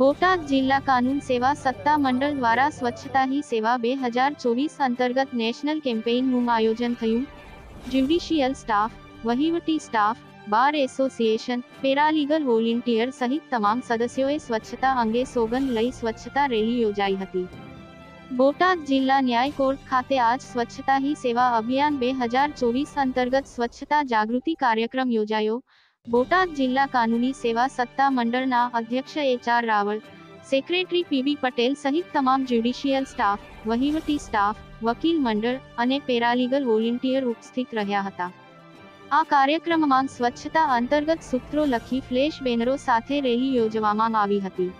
બોટાદ જિલ્લા કાનૂન સેવા સત્તા મંડળ દ્વારા સ્વચ્છતા હી સેવા બે હજાર ચોવીસ અંતર્ગત નેશનલ કેમ્પેઇનનું આયોજન થયું. જ્યુડિશિયલ સ્ટાફ, વહીવટી staff, bar association, paralegal volunteer સહિત તમામ સદસ્યોએ સ્વચ્છતા અંગે સોગંદ લઈ સ્વચ્છતા રેલી યોજાઈ હતી. બોટાદ જિલ્લા ન્યાય કોર્ટ ખાતે આજ સ્વચ્છતા હી સેવા અભિયાન બે હજાર ચોવીસ અંતર્ગત સ્વચ્છતા જાગૃતિ કાર્યક્રમ યોજાયો. બોટાદ જિલ્લા કાનૂની સેવા સત્તા મંડળના અધ્યક્ષ H R Raval secretary P B Patel સહિત તમામ જ્યુડિશિયલ સ્ટાફ, વહીવટી સ્ટાફ, વકીલ મંડળ અને પેરાલીગલ વોલેન્ટિયર ઉપસ્થિત રહ્યા હતા. આ કાર્યક્રમમાં સ્વચ્છતા અંતર્ગત સૂત્રો લખી ફ્લેશ બેનરો સાથે રેલી યોજવામાં આવી હતી.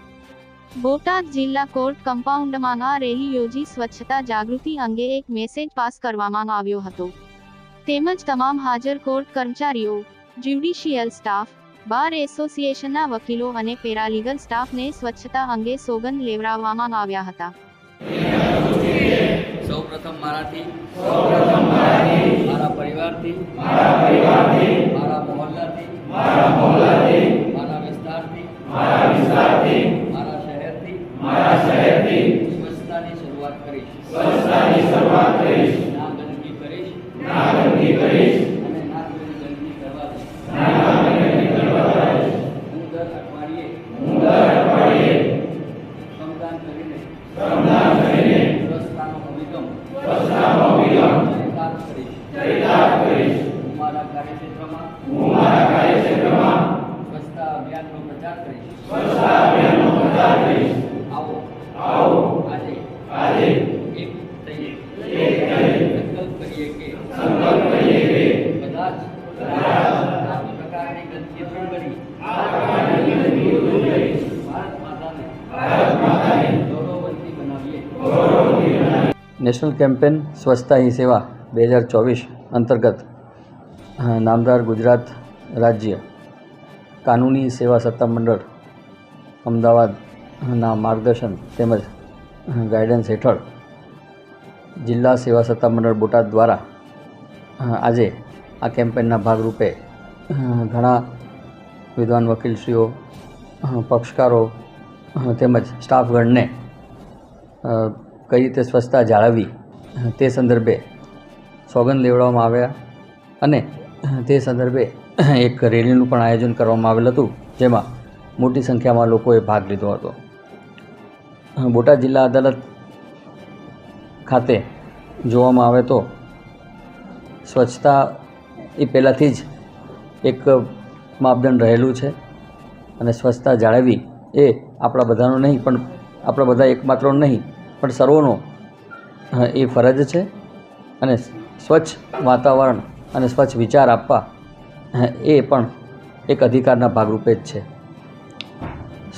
બોટાદ જિલ્લા કોર્ટ કમ્પાઉન્ડમાં આ રેલી યોજી સ્વચ્છતા જાગૃતિ અંગે એક મેસેજ પાસ કરવામાં આવ્યો હતો. તેમજ તમામ હાજર કોર્ટ કર્મચારીઓ જ્યુડિશિયલ સ્ટાફ બાર એસોસિએશનના વકીલો અને પેરાલીગલ સ્ટાફને સ્વચ્છતા અંગે સોગંદ લેવડાવવામાં આવ્યા હતા. સૌ પ્રથમ મારાથી મારા પરિવારથી મારા મોહલ્લાથી મારા વિસ્તારથી મારા શહેરથી સ્વચ્છતાની શરૂઆત કરીશ. ના ગંદકી કરીશ. અને ના દર પાડીએ. સમદાન કરીને. સ્વચ્છતાનો અભિગમ. ચરિતાર્થ કરીશ. હું મારા કાર્યક્ષેત્રમાં નેશનલ કેમ્પેન સ્વચ્છતા હી સેવા બે હજાર ચોવીસ અંતર્ગત નામદાર ગુજરાત રાજ્ય કાનૂની સેવા સત્તા મંડળ અમદાવાદના માર્ગદર્શન તેમજ ગાઈડન્સ હેઠળ જિલ્લા સેવા સત્તા મંડળ બોટાદ દ્વારા આજે આ કેમ્પેનના ભાગરૂપે ઘણા વિદ્વાન વકીલશ્રીઓ પક્ષકારો તેમજ સ્ટાફગણને કઈ રીતે સ્વચ્છતા જાળવવી, તે સંદર્ભે સોગંદ લેવડાવવામાં આવ્યા અને તે સંદર્ભે એક રેલીનું પણ આયોજન કરવામાં આવેલ હતું, જેમાં મોટી સંખ્યામાં લોકોએ ભાગ લીધો હતો. બોટાદ જિલ્લા અદાલત ખાતે જોવામાં આવે તો સ્વચ્છતા એ પહેલાંથી જ એક માપદંડ રહેલું છે અને સ્વચ્છતા જાળવવી એ આપણા બધાનો નહીં, પણ આપણા બધા એકમાત્ર નહીં પણ સર્વનો એ ફરજ છે અને સ્વચ્છ વાતાવરણ અને સ્વચ્છ વિચાર આપવા એ પણ એક અધિકારના ભાગરૂપે જ છે.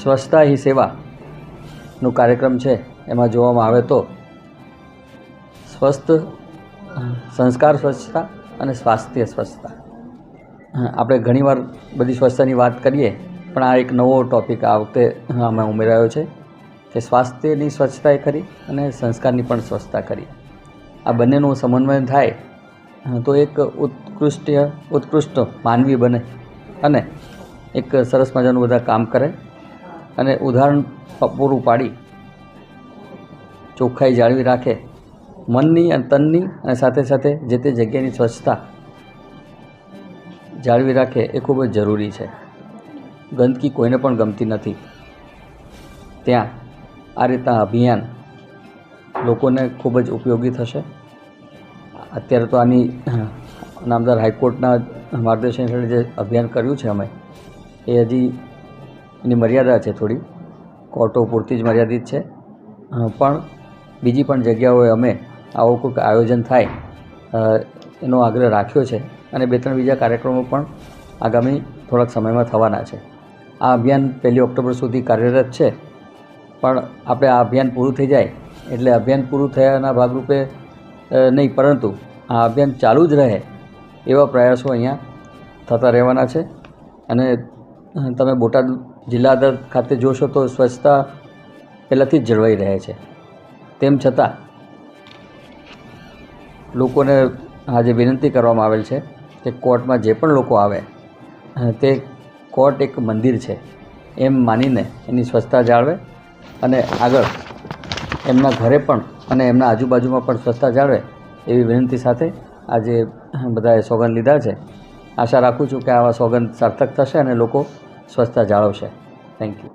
સ્વચ્છતા હી સેવાનો કાર્યક્રમ છે, એમાં જોવામાં આવે તો, સ્વસ્થ, સંસ્કાર સ્વચ્છતા અને સ્વાસ્થ્ય સ્વચ્છતા. આપણે ઘણીવાર બધી સ્વચ્છતાની વાત કરીએ, પણ આ એક નવો ટૉપિક આ વખતે અમે ઉમેરાયો છે. કે સ્વાસ્થ્યની સ્વચ્છતાએ કરી અને સંસ્કારની પણ સ્વચ્છતા કરી. આ બંનેનું સમન્વય થાય તો એક ઉત્કૃષ્ટ ઉત્કૃષ્ટ માનવી બને અને એક સરસ મજાનું બધા કામ કરે અને ઉદાહરણ પૂરું પાડી, ચોખ્ખાઈ જાળવી રાખે મનની અને તનની અને સાથે સાથે જે તે જગ્યાની સ્વચ્છતા જાળવી રાખે એ ખૂબ જ જરૂરી છે. ગંદકી કોઈને પણ ગમતી નથી. ત્યાં આ રીતના અભિયાન લોકોને ખૂબ જ ઉપયોગી થશે. અત્યારે તો આની, નામદાર હાઈકોર્ટના માર્ગદર્શન હેઠળ જે અભિયાન કર્યું છે અમે, એ હજી એની મર્યાદા છે થોડી. કોર્ટો પૂરતી જ મર્યાદિત છે. પણ બીજી પણ જગ્યાઓએ અમે આવું કોઈક આયોજન થાય એનો આગ્રહ રાખ્યો છે અને બે ત્રણ બીજા કાર્યક્રમો પણ આગામી થોડાક સમયમાં થવાના છે. આ અભિયાન પહેલી ઓક્ટોબર સુધી કાર્યરત છે. પણ આપણે આ અભિયાન પૂરું થઈ જાય, એટલે અભિયાન પૂરું થયાના ભાગરૂપે નહીં, પરંતુ આ અભિયાન ચાલુ જ રહે એવા પ્રયાસો અહીંયા થતા રહેવાના છે. અને તમે બોટાદ જિલ્લા દર ખાતે જોશો તો સ્વચ્છતા પહેલાંથી જ જળવાઈ રહે છે. તેમ છતાં લોકોને આજે વિનંતી કરવામાં આવેલ છે કે કોર્ટમાં જે પણ લોકો આવે તે કોર્ટ એક મંદિર છે, એમ માનીને એની સ્વચ્છતા જાળવે. અને આગળ એમના ઘરે પણ અને એમના આજુબાજુમાં પણ સ્વચ્છતા જાળવે એવી વિનંતી સાથે આજે બધાએ સોગંદ લીધા છે. આશા રાખું છું કે આવા સોગંદ સાર્થક થશે અને લોકો સ્વચ્છતા જાળવશે. Thank you